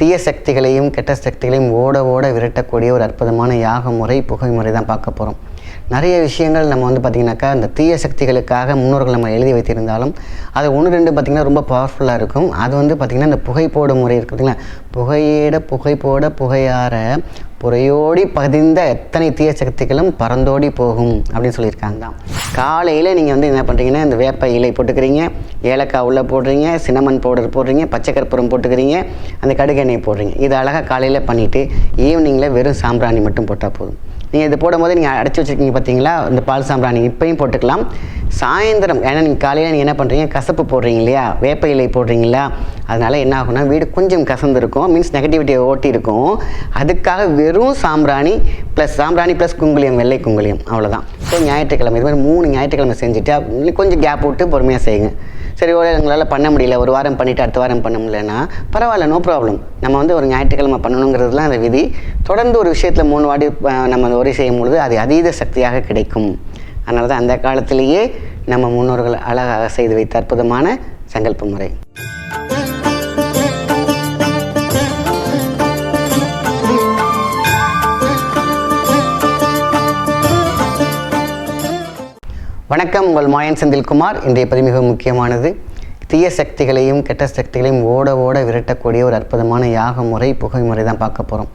தீய சக்திகளையும் கெட்ட சக்திகளையும் ஓட ஓட விரட்டக்கூடிய ஒரு அற்புதமான யாக முறை புகை முறை தான் பார்க்க போகிறோம் நிறைய விஷயங்கள் நம்ம வந்து பார்த்திங்கனாக்கா இந்த தீய சக்திகளுக்காக முன்னோர்கள் நம்ம எழுதி வைத்திருந்தாலும் அது ஒன்று ரெண்டு பார்த்திங்கன்னா ரொம்ப பவர்ஃபுல்லாக இருக்கும். அது வந்து பார்த்திங்கன்னா இந்த புகை போடும் முறை இருக்குதுங்களா புகையிட புகை போட புகையார புறையோடி பதிந்த எத்தனை தீய சக்திகளும் பறந்தோடி போகும் அப்படின்னு சொல்லியிருக்காங்க. தான் காலையில் நீங்கள் வந்து என்ன பண்ணுறீங்கன்னா இந்த வேப்ப இலை போட்டுக்கிறீங்க ஏலக்காய் உள்ளே போடுறீங்க சினமன் பவுடர் போடுறீங்க பச்சை கற்பூரம் போட்டுக்கிறீங்க அந்த கடுகு எண்ணெய் போடுறீங்க. இது அழகாக காலையில் பண்ணிவிட்டு ஈவினிங்கில் வெறும் சாம்பிராணி மட்டும் போட்டால் போதும். நீங்கள் இது போடும்போது நீங்கள் அடைச்சி வச்சுருக்கீங்க பார்த்தீங்களா இந்த பால் சாம்பிராணி இப்பையும் போட்டுக்கலாம். சாயந்தரம் ஏன்னா நீங்கள் காலையில் நீங்கள் என்ன பண்ணுறீங்க கசப்பு போடுறீங்க இல்லையா? வேப்ப இலை போடுறீங்களா? அதனால் என்ன ஆகும்னா வீடு கொஞ்சம் கசந்துருக்கும். மீன்ஸ் நெகட்டிவிட்டியை ஓட்டி இருக்கும் அதுக்காக வெறும் சாம்பிராணி ப்ளஸ் சாம்பிராணி ப்ளஸ் குங்குளியம் வெள்ளை குங்குளியம். அவ்வளோதான் அடுத்த ஞாயிற்றுக்கிழமை இது மாதிரி மூணு ஞாயிற்றுக்கிழமை செஞ்சுட்டு கொஞ்சம் கேப் விட்டு பொறுமையாக செய்யுங்க. சரி ஒரு எங்களால் பண்ண முடியல ஒரு வாரம் பண்ணிவிட்டு அடுத்த வாரம் பண்ண முடியலன்னா பரவாயில்ல நோ ப்ராப்ளம் நம்ம வந்து ஒரு ஞாயிற்றுக்கிழமை பண்ணணுங்கிறதுலாம் அந்த விதி. தொடர்ந்து ஒரு விஷயத்தில் மூணு வாடி நம்ம உரை செய்யும் பொழுது அது அதீத சக்தியாக கிடைக்கும். அதனால தான் அந்த காலத்திலேயே நம்ம முன்னோர்கள் அழகாக செய்து வைத்த அற்புதமான சங்கல்ப முறை. வணக்கம். உங்கள் மாயன் செந்தில்குமார். இன்றைய பதிவு மிக முக்கியமானது தீய சக்திகளையும் கெட்ட சக்திகளையும் ஓட ஓட விரட்டக்கூடிய ஒரு அற்புதமான யாக முறை புகை முறை தான் பார்க்க போகிறோம்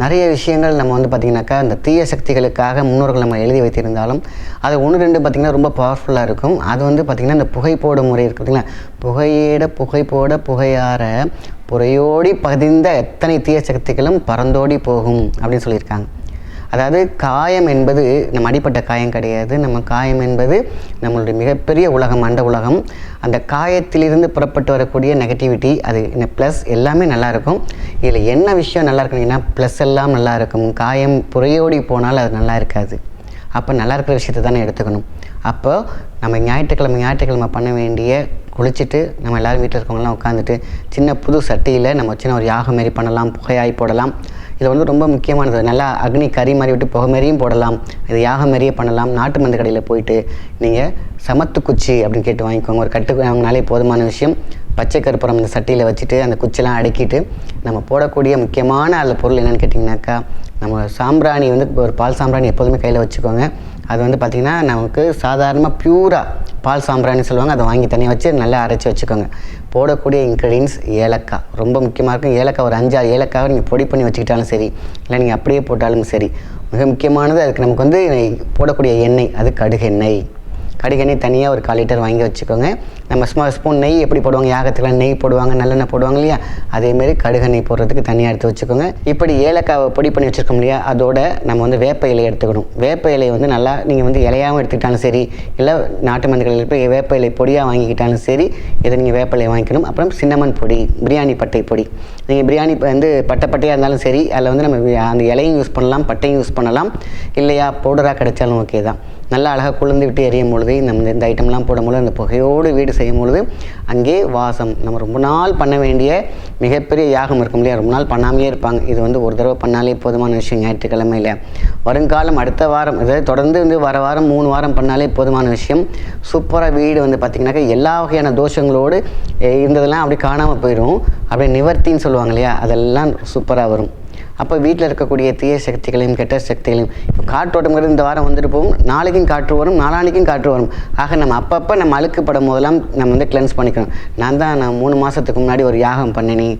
நிறைய விஷயங்கள் நம்ம வந்து பார்த்திங்கனாக்கா அந்த தீய சக்திகளுக்காக முன்னோர்கள் நம்ம எழுதி வைத்திருந்தாலும் அது ஒன்று ரெண்டு பார்த்திங்கன்னா ரொம்ப பவர்ஃபுல்லாக இருக்கும். அது வந்து பார்த்திங்கன்னா இந்த புகை போடும் முறை இருக்குது பார்த்தீங்களா? புகையிட புகை போட புகையார புறையோடி பதிந்த எத்தனை தீய சக்திகளும் பறந்தோடி போகும் அப்படின்னு சொல்லியிருக்காங்க. அதாவது காயம் என்பது நம்ம அடிப்பட்ட காயம் கிடையாது. நம்ம காயம் என்பது நம்மளுடைய மிகப்பெரிய உலகம் அண்ட உலகம். அந்த காயத்திலிருந்து புறப்பட்டு வரக்கூடிய நெகட்டிவிட்டி அது ப்ளஸ் எல்லாமே நல்லாயிருக்கும் இதில் என்ன விஷயம் நல்லா இருக்குனீங்கன்னா ப்ளஸ் எல்லாம் நல்லா இருக்கும். காயம் புறையோடி போனால் அது நல்லா இருக்காது. அப்போ நல்லா இருக்கிற விஷயத்தை தானே எடுத்துக்கணும். அப்போ நம்ம ஞாயிற்றுக்கிழமை ஞாயிற்றுக்கிழமை பண்ண வேண்டிய குளிச்சுட்டு நம்ம எல்லோரும் வீட்டில் இருக்கவங்கலாம் உட்காந்துட்டு சின்ன புது சட்டியில் நம்ம சின்ன ஒரு யாகம் மாரி பண்ணலாம் புகையாய் போடலாம். இது வந்து ரொம்ப முக்கியமானது. நல்லா அக்னி கறி மாதிரி விட்டு புகை மாரியும் போடலாம். இது யாகம் மாரியே பண்ணலாம். நாட்டு மருந்து கடையில் போயிட்டு நீங்கள் சமத்து குச்சி அப்படின்னு கேட்டு வாங்கிக்கோங்க. ஒரு கட்டு வாங்கினாலே போதுமான விஷயம். பச்சை கருப்புறம் இந்த சட்டியில் வச்சுட்டு அந்த குச்சிலாம் அடுக்கிட்டு நம்ம போடக்கூடிய முக்கியமான அதில் பொருள் என்னென்னு கேட்டிங்கனாக்கா நம்ம சாம்பிராணி வந்து ஒரு பால் சாம்பிராணி எப்போதுமே கையில் வச்சுக்கோங்க. அது வந்து பார்த்திங்கன்னா நமக்கு சாதாரணமாக பியூராக பால் சாம்பிராணி சொல்லுவாங்க. அதை வாங்கி தனியாக வச்சு நல்லா அரைச்சி வச்சுக்கோங்க. போடக்கூடிய இன்க்ரீடியன்ஸ் ஏலக்காய். ரொம்ப முக்கியமாக இருக்கும். ஏலக்காய் ஒரு அஞ்சாறு ஏலக்காவை நீங்கள் பொடி பண்ணி வச்சுக்கிட்டாலும் சரி இல்லை நீங்கள் அப்படியே போட்டாலும் சரி மிக முக்கியமானது அதுக்கு நமக்கு வந்து போடக்கூடிய எண்ணெய். அது கடுகு எண்ணெய். கடுகெண்ணெய் தனியாக ஒரு கால் லிட்டர் வாங்கி வச்சுக்கோங்க. நம்ம சும்மா ஸ்பூன் நெய் எப்படி போடுவாங்க? யாகத்துக்கெலாம் நெய் போடுவாங்க நல்லெண்ணெய் போடுவாங்க இல்லையா? அதேமாரி கடுகெண்ணெய் போடுறதுக்கு தனியாக எடுத்து வச்சுக்கோங்க. இப்படி ஏலக்காவை பொடி பண்ணி வச்சுருக்கோம் இல்லையா? அதோட நம்ம வந்து வேப்ப இலையை எடுத்துக்கணும். வேப்ப இலையை வந்து நல்லா நீங்கள் வந்து இலையாகவும் எடுத்துக்கிட்டாலும் சரி இல்லை நாட்டு மருந்துகளில் போய் வேப்ப இலை பொடியாக வாங்கிக்கிட்டாலும் சரி இதை நீங்கள் வேப்ப இலையை வாங்கிக்கணும். அப்புறம் சின்னமன் பொடி பிரியாணி பட்டை பொடி. நீங்கள் பிரியாணி வந்து பட்டை பட்டையாக இருந்தாலும் சரி அதில் வந்து நம்ம அந்த இலையும் யூஸ் பண்ணலாம் பட்டையும் யூஸ் பண்ணலாம். இல்லையா? பவுடராக கிடைச்சாலும் ஓகே தான். நல்லா அழகாக குளிர்ந்து விட்டு எரியும் பொழுது நம்ம இந்த ஐட்டம்லாம் போடும்பொழுது அந்த புகையோடு வீடு செய்யும் பொழுது அங்கே வாசம். நம்ம ரொம்ப நாள் பண்ண வேண்டிய மிகப்பெரிய யாகம் இருக்கும் இல்லையா? ரொம்ப நாள் பண்ணாமலே இருப்பாங்க. இது வந்து ஒரு தடவை பண்ணாலே போதுமான விஷயம் ஞாயிற்றுக்கிழமையில் வருங்காலம் அடுத்த வாரம் இதாவது தொடர்ந்து வந்து வர வாரம் மூணு வாரம் பண்ணாலே போதுமான விஷயம். சூப்பராக வீடு வந்து பார்த்திங்கனாக்கா எல்லா வகையான தோஷங்களோடு இருந்ததெல்லாம் அப்படி காணாமல் போயிடும் அப்படியே நிவர்த்தின்னு சொல்லுவாங்க இல்லையா? அதெல்லாம் சூப்பராக வரும். அப்போ வீட்டில் இருக்கக்கூடிய தீய சக்திகளையும் கெட்ட சக்திகளையும் இப்போ காற்றோட்டங்கிறது இந்த வாரம் வந்துட்டு போகும். நாளைக்கும் காற்று வரும் நாளானிக்கும் காற்று வரும். ஆக நம்ம அப்பப்போ நம்ம அழுக்குப்படும் போதெல்லாம் நம்ம வந்து கிளென்ஸ் பண்ணிக்கணும். நான் தான் நான் மூணு மாதத்துக்கு முன்னாடி ஒரு யாகம் பண்ணினேன்.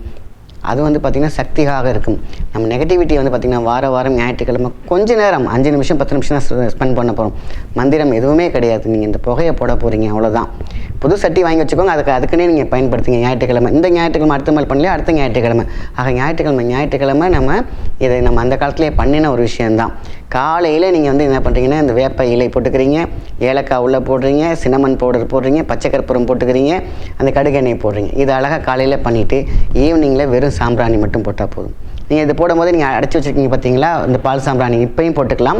அது வந்து பார்த்திங்கன்னா சக்தியாக இருக்கும். நம்ம நெகட்டிவிட்டியை வந்து பார்த்திங்கன்னா வார வாரம் ஞாயிற்றுக்கிழமை கொஞ்ச நேரம் அஞ்சு நிமிஷம் பத்து நிமிஷம் தான் ஸ்பெண்ட் பண்ண போகிறோம் மந்திரம் எதுவுமே கிடையாது. நீங்கள் இந்த புகையை போட போகிறீங்க அவ்வளோதான் புது சட்டி வாங்கி வச்சுக்கோங்க. அதுக்கு அதுக்குன்னே நீங்கள் பயன்படுத்துங்க. ஞாயிற்றுக்கிழமை. இந்த ஞாயிற்றுக்கிழமை அடுத்த நாள் பண்ணலையா? அடுத்த ஞாயிற்றுக்கிழமை. ஆக ஞாயிற்றுக்கிழமை ஞாயிற்றுக்கிழமை நம்ம இதை நம்ம அந்த காலத்திலே பண்ணின ஒரு விஷயந்தான் காலையில் நீங்கள் வந்து என்ன பண்ணுறீங்கன்னா இந்த வேப்ப இலை போட்டுக்கிறீங்க ஏலக்காய் உள்ளே போடுறீங்க சினமன் பவுடர் போடுறீங்க பச்சை கற்பூரம் போட்டுக்கிறீங்க அந்த கடுகு எண்ணெய் போடுறீங்க. இது அழகாக காலையில் பண்ணிவிட்டு ஈவினிங்கில் வெறும் சாம்பிராணி மட்டும் போட்டால் போதும். நீங்கள் இது போடும்போது நீங்கள் அடைச்சி வச்சுருக்கீங்க பார்த்தீங்களா இந்த பால் சாம்பிராணி இப்போயும் போட்டுக்கலாம்.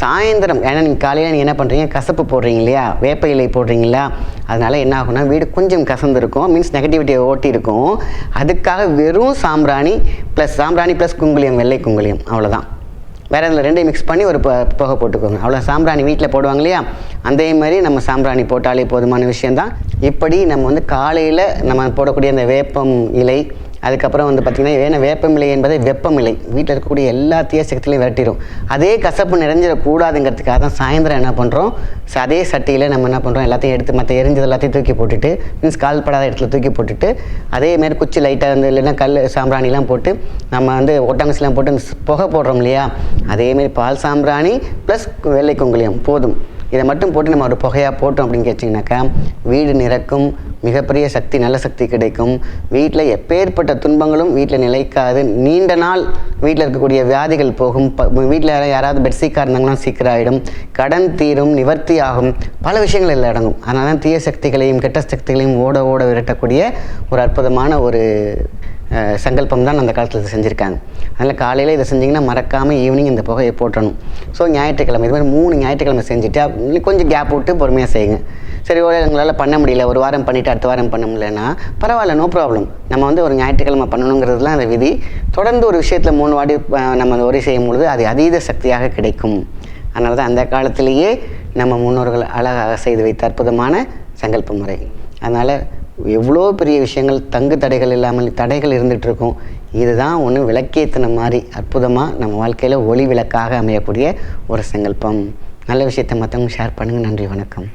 சாயந்தரம் ஏன்னா நீங்கள் காலையில் நீங்கள் என்ன பண்ணுறீங்க கசப்பு போடுறீங்க இல்லையா? வேப்ப இலை போடுறீங்களா? அதனால் என்ன ஆகும்னா வீடு கொஞ்சம் கசந்துருக்கும். மீன்ஸ் நெகட்டிவிட்டியை ஓட்டி இருக்கும் அதுக்காக வெறும் சாம்பிராணி ப்ளஸ் சாம்பிராணி ப்ளஸ் குங்குளியம் வெள்ளை குங்குளியம். அவ்வளோதான் வேறு அதில் ரெண்டையும் மிக்ஸ் பண்ணி ஒரு புகை போட்டுக்கோங்க. அவ்வளோ சாம்பிராணி வீட்டில் போடுவாங்க இல்லையா? அதே மாதிரி நம்ம சாம்பிராணி போட்டாலே போதுமான விஷயந்தான் இப்படி நம்ம வந்து காலையில் நம்ம போடக்கூடிய அந்த வேப்பம் இலை அதுக்கப்புறம் வந்து பார்த்திங்கன்னா ஏன்னா வேப்பமிலை என்பது வெப்பமிலை வீட்டில் இருக்கக்கூடிய எல்லா தீய விரட்டிடும் அதே கசப்பு நிறைஞ்சிடக்கூடாதுங்கிறதுக்காக தான் சாயந்தரம் என்ன பண்ணுறோம் அதே சட்டியில் நம்ம என்ன பண்ணுறோம் எல்லாத்தையும் எடுத்து மற்ற எரிஞ்சது எல்லாத்தையும் தூக்கி போட்டுட்டு மீன்ஸ் கால் படாத இடத்துல தூக்கி போட்டுட்டு அதே மாதிரி குச்சி லைட்டாக வந்து இல்லைன்னா கல் சாம்பிராணிலாம் போட்டு நம்ம வந்து ஒட்டாங்கசிலாம் போட்டு புகை போடுறோம் இல்லையா? அதேமாரி பால் சாம்பிராணி ப்ளஸ் வெள்ளை குங்குளியம் போதும். இதை மட்டும் போட்டு நம்ம ஒரு புகையாக போட்டோம் அப்படின்னு கேட்டிங்கனாக்கா வீடு நிறக்கும் மிகப்பெரிய சக்தி நல்ல சக்தி கிடைக்கும். வீட்டில் எப்பேற்பட்ட துன்பங்களும் வீட்டில் நிலைக்காது. நீண்ட நாள் வீட்டில் இருக்கக்கூடிய வியாதிகள் போகும். வீட்டில் யாராவது பெட்சீக்காக இருந்தாங்கன்னா சீக்கிரம் ஆகிடும் கடன் தீரும் நிவர்த்தி ஆகும். பல விஷயங்கள் எல்லாம் அடங்கும். அதனால தான் தீய சக்திகளையும் கெட்ட சக்திகளையும் ஓட ஓட விரட்டக்கூடிய ஒரு அற்புதமான ஒரு சங்கல்பம் தான் அந்த காலத்தில் இதை செஞ்சுருக்காங்க. அதனால் காலையில் இதை செஞ்சிங்கன்னா மறக்காமல் ஈவினிங் இந்த புகையை போட்டணும். ஸோ ஞாயிற்றுக்கிழமை இது மாதிரி மூணு ஞாயிற்றுக்கிழமை செஞ்சுட்டு கொஞ்சம் கேப் விட்டு பொறுமையாக செய்யுங்க. சரி ஒரு எங்களால் பண்ண முடியல. ஒரு வாரம் பண்ணிவிட்டு அடுத்த வாரம் பண்ண முடியலன்னா பரவாயில்ல நோ ப்ராப்ளம் நம்ம வந்து ஒரு ஞாயிற்றுக்கிழமை பண்ணணுங்கிறதுலாம் அந்த விதி. தொடர்ந்து ஒரு விஷயத்தில் மூணு வாடி நம்ம அந்த உரை செய்யும் பொழுது அது அதீத சக்தியாக கிடைக்கும். அதனால தான் அந்த காலத்திலேயே நம்ம முன்னோர்கள் அழகாக செய்து வைத்த அற்புதமான சங்கல்ப முறை. அதனால் எவ்வளோ பெரிய விஷயங்கள் தங்கு தடைகள் இல்லாமல் தடைகள் இருந்துகிட்டு இருக்கும் இதுதான் ஒன்று விளக்கேற்றின மாதிரி அற்புதமாக நம்ம வாழ்க்கையில் ஒளி விளக்காக அமையக்கூடிய ஒரு சங்கல்பம். நல்ல விஷயத்தை மற்றவங்க ஷேர் பண்ணுங்கள் நன்றி வணக்கம்.